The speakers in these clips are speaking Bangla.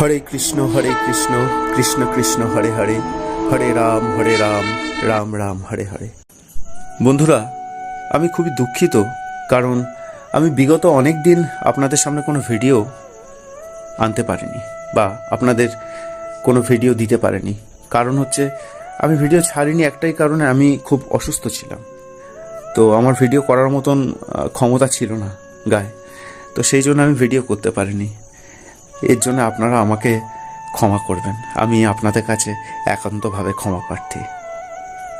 হরে কৃষ্ণ হরে কৃষ্ণ কৃষ্ণ কৃষ্ণ, হরে হরে হরে রাম হরে রাম রাম রাম, হরে হরে। বন্ধুরা, আমি খুবই দুঃখিত কারণ আমি বিগত অনেক দিন আপনাদের সামনে কোনো ভিডিও আনতে পারিনি বা আপনাদের কোনো ভিডিও দিতে পারিনি। কারণ হচ্ছে, আমি ভিডিও ছাড়িনি একটাই কারণে আমি খুব অসুস্থ ছিলাম। তো আমার ভিডিও করার মতন ক্ষমতা ছিল না গায়ে। তো সেই জন্য আমি ভিডিও করতে পারিনি। এর জন্য আপনারা আমাকে ক্ষমা করবেন। আমি আপনাদের কাছে একান্তভাবে ক্ষমা প্রার্থী।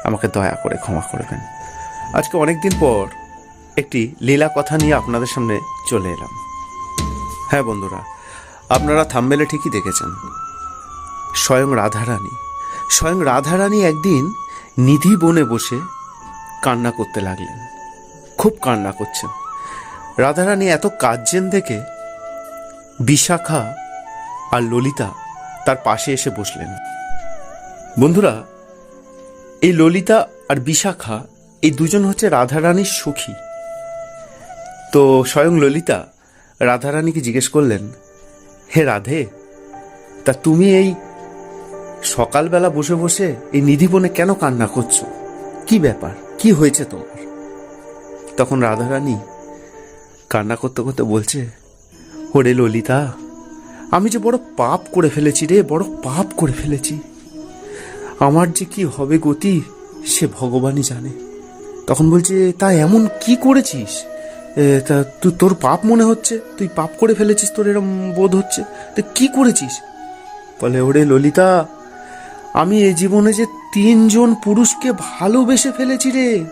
আমাকে দয়া করে ক্ষমা করবেন। আজকে অনেক দিন পর একটি লীলা কথা নিয়ে আপনাদের সামনে চলে এলাম। হ্যাঁ বন্ধুরা, আপনারা থাম্বেলে ঠিকই দেখেছেন। স্বয়ং রাধারানী। স্বয়ং রাধারানী একদিন নিধি বনে বসে কান্না করতে লাগলেন। খুব কান্না করছেন। রাধারানী এত কাঁদছেন দেখে বিশাখা আর ললিতা তার পাশে এসে বসলেন। বন্ধুরা, এই ললিতা আর বিশাখা, এই দুজন হচ্ছে রাধারানীর সখী। তো স্বয়ং ললিতা রাধারানীকে জিজ্ঞেস করলেন, হে রাধে, তা তুমি এই সকালবেলা বসে বসে এই নিধিবনে কেন কান্না করছ? কি ব্যাপার? কি হয়েছে তোমার? তখন রাধারানী কান্না করতে করতে বলছে ওরে ললিতা, আমি যে বড় পাপ করে ফেলেছি রে, বড় পাপ করে ফেলেছি। আমার যে কি হবে গতি, সে ভগবানই জানে। তখন বলছে, তা এমন কি করেছিস? তা তুই তোর পাপ মনে হচ্ছে? তুই পাপ করে ফেলেছিস, তোর এরম বোধ হচ্ছে? তা কি করেছিস? বলে, ওরে ললিতা, আমি এই জীবনে যে তিনজন পুরুষকে ভালোবেসে ফেলেছি রে,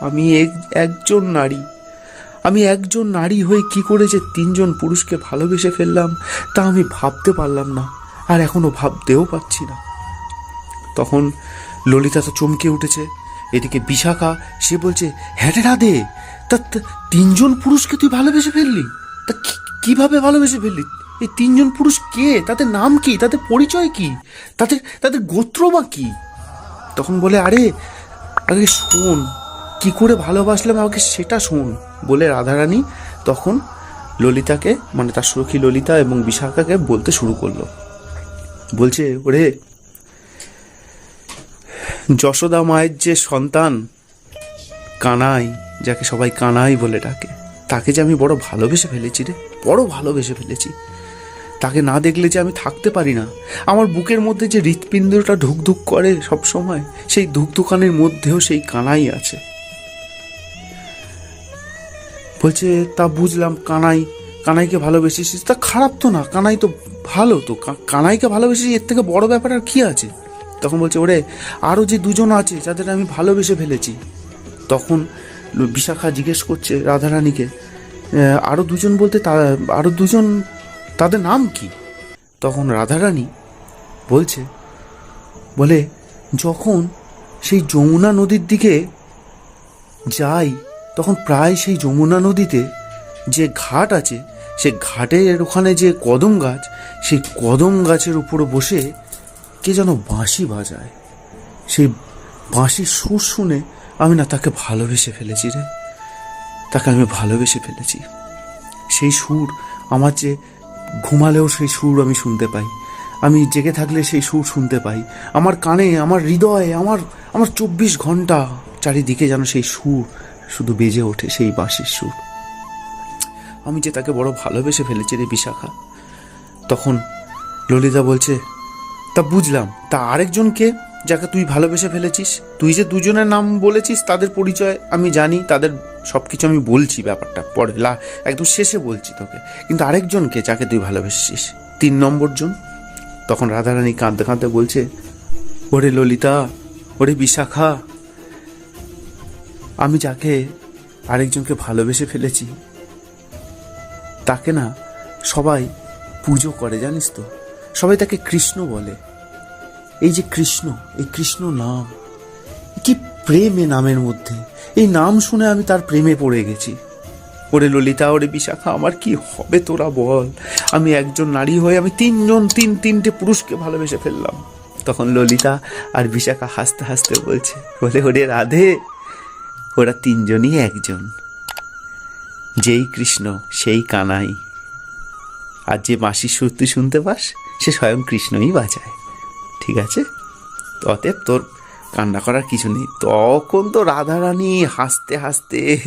আমি এক- একজন নারী। আমি একজন নারী হয়ে কি করে যে তিনজন পুরুষকে ভালোবেসে ফেললাম, তা আমি ভাবতে পারলাম না, আর এখনও ভাবতেও পারছি না। তখন ললিতা তো চমকে উঠেছে, এদিকে বিশাখা, সে বলছে হ্যাঁ রে রাধে, তা তিনজন পুরুষকে তুই ভালোবেসে ফেললি? তা কীভাবে ভালোবেসে ফেললি? এই তিনজন পুরুষ কে? তাদের নাম কি? তাদের পরিচয় কি? তাদের তাদের গোত্র বা কি? তখন বলে, আরে আরে শোন, কি করে ভালোবাসলাম আমাকে সেটা শোন। বলে রাধারানী তখন ললিতাকে মানে তার সুরক্ষী ললিতা এবং বিশাখাকে বলতে শুরু করল। বলছে, ওরে, যশোদা মায়ের যে সন্তান, কানাই, যাকে সবাই কানাই বলে ডাকে, তাকে যে আমি বড় ভালোবেসে ফেলেছি রে, বড় ভালোবেসে ফেলেছি। তাকে না দেখলে যে আমি থাকতে পারি না। আমার বুকের মধ্যে যে হৃৎপিণ্ডটা ধুকধুক করে সব সময় সেই ধুকধুকানের মধ্যেও সেই কানাই আছে। বলছে তা বুঝলাম কানাই কানাইকে ভালোবেসেছিস? তা খারাপ তো না কানাই তো ভালো তো কানাইকে ভালোবেসেছিস এর থেকে বড় ব্যাপার আর কি আছে? তখন বলছে ওরে আরও যে দুজন আছে যাদের আমি ভালোবেসে ফেলেছি। তখন বিশাখা জিজ্ঞেস করছে রাধারানীকে "আহ, আরও দুজন বলতে তা আরও দুজন তাদের নাম কি? তখন রাধারানী বলছে বলে যখন সেই যমুনা নদীর দিকে যাই তখন প্রায় সেই যমুনা নদীতে যে ঘাট আছে, সে ঘাটের ওখানে যে কদম গাছ, সেই কদম গাছের উপরে বসে কে যেন বাঁশি বাজায়। সেই বাঁশির সুর শুনে আমি না তাকে ভালোবেসে ফেলেছি রে। তাকে আমি ভালোবেসে ফেলেছি। সেই সুর, আমার যে ঘুমালেও সেই সুর আমি শুনতে পাই। আমি জেগে থাকলে সেই সুর শুনতে পাই। আমার কানে, আমার হৃদয়ে, আমার আমার চব্বিশ ঘণ্টা চারিদিকে যেন সেই সুর শুধু বেজে ওঠে সেই বাঁশির সুর। আমি যে তাকে বড় ভালোবেসে ফেলেছি রে বিশাখা, তখন ললিতা বলছে, তা বুঝলাম, তা আরেকজনকে যাকে তুই ভালোবেসে ফেলেছিস? তুই যে দুজনের নাম বলেছিস, তাদের পরিচয় আমি জানি, তাদের সব কিছু আমি বলছি ব্যাপারটা পরে, লা, একদম শেষে বলছি তোকে। কিন্তু আরেকজনকে যাকে তুই ভালোবেসেছিস? তিন নম্বর জন? তখন রাধারানী কাঁদতে কাঁদতে বলছে, ওরে ললিতা, ওরে বিশাখা আমি যাকে আরেকজনকে ভালোবেসে ফেলেছি, তাকে না সবাই পুজো করে, জানিস তো? সবাই তাকে কৃষ্ণ বলে। এই যে কৃষ্ণ, এই কৃষ্ণ নাম, কি প্রেম নামের মধ্যে। এই নাম শুনে আমি তার প্রেমে পড়ে গেছি। ওরে ললিতা, ওরে বিশাখা, আমার কি হবে তোরা বল? আমি একজন নারী হয়ে আমি তিনজন, তিন, তিনটে পুরুষকে ভালোবেসে ফেললাম। তখন ললিতা আর বিশাখা হাসতে হাসতে বলছে, বলে, ওরে রাধে ওরা তিনজনই একজন। যেই কৃষ্ণ, সেই কানাই। আর যে মাসির সুর শুনতে পাস, সে স্বয়ং কৃষ্ণই বাজায়। ঠিক আছে? অতএব তোর কান্না করার কিছু নেই। তখন তো রাধারানী হাসতে হাসতে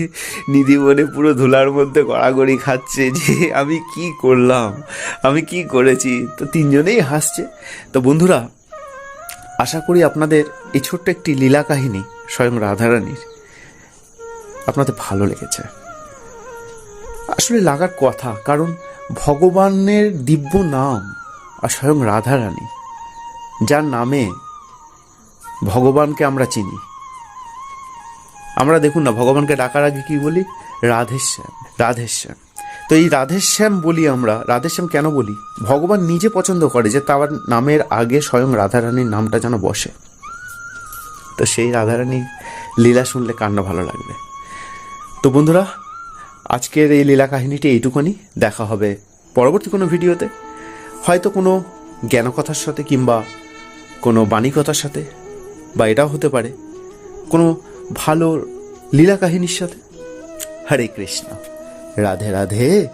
নিধি বনে পুরো ধুলার মধ্যে গড়াগড়ি খাচ্ছে যে আমি কি করলাম, আমি কি করেছি। তো তিনজনেই হাসছে। তো বন্ধুরা, আশা করি আপনাদের এই ছোট্ট একটি লীলা কাহিনী স্বয়ং রাধারানীর আপনাদের ভালো লেগেছে। আসলে লাগার কথা, কারণ ভগবানের দিব্য নাম আর স্বয়ং রাধারানী, যার নামে ভগবানকে আমরা চিনি। আমরা দেখুন না, ভগবানকে ডাকার আগে কি বলি? রাধেশ্যাম রাধেশ্যাম। তো এই রাধেশ্যাম বলি আমরা, রাধেশ্যাম কেন বলি? ভগবান নিজে পছন্দ করে যে তার নামের আগে স্বয়ং রাধারানীর নামটা যেন বসে। তো সেই রাধারানীর লীলা শুনলে কান্না ভালো লাগবে। তো বন্ধুরা, আজকের এই লীলা কাহিনীটি এইটুকুনি। দেখা হবে পরবর্তী কোনো ভিডিওতে। হয়তো কোনো জ্ঞানকথার সাথে কিংবা কোনো বাণীকথার সাথে, বা এটাও হতে পারে, কোনো ভালো লীলা কাহিনীর সাথে। হরে কৃষ্ণ। রাধে রাধে।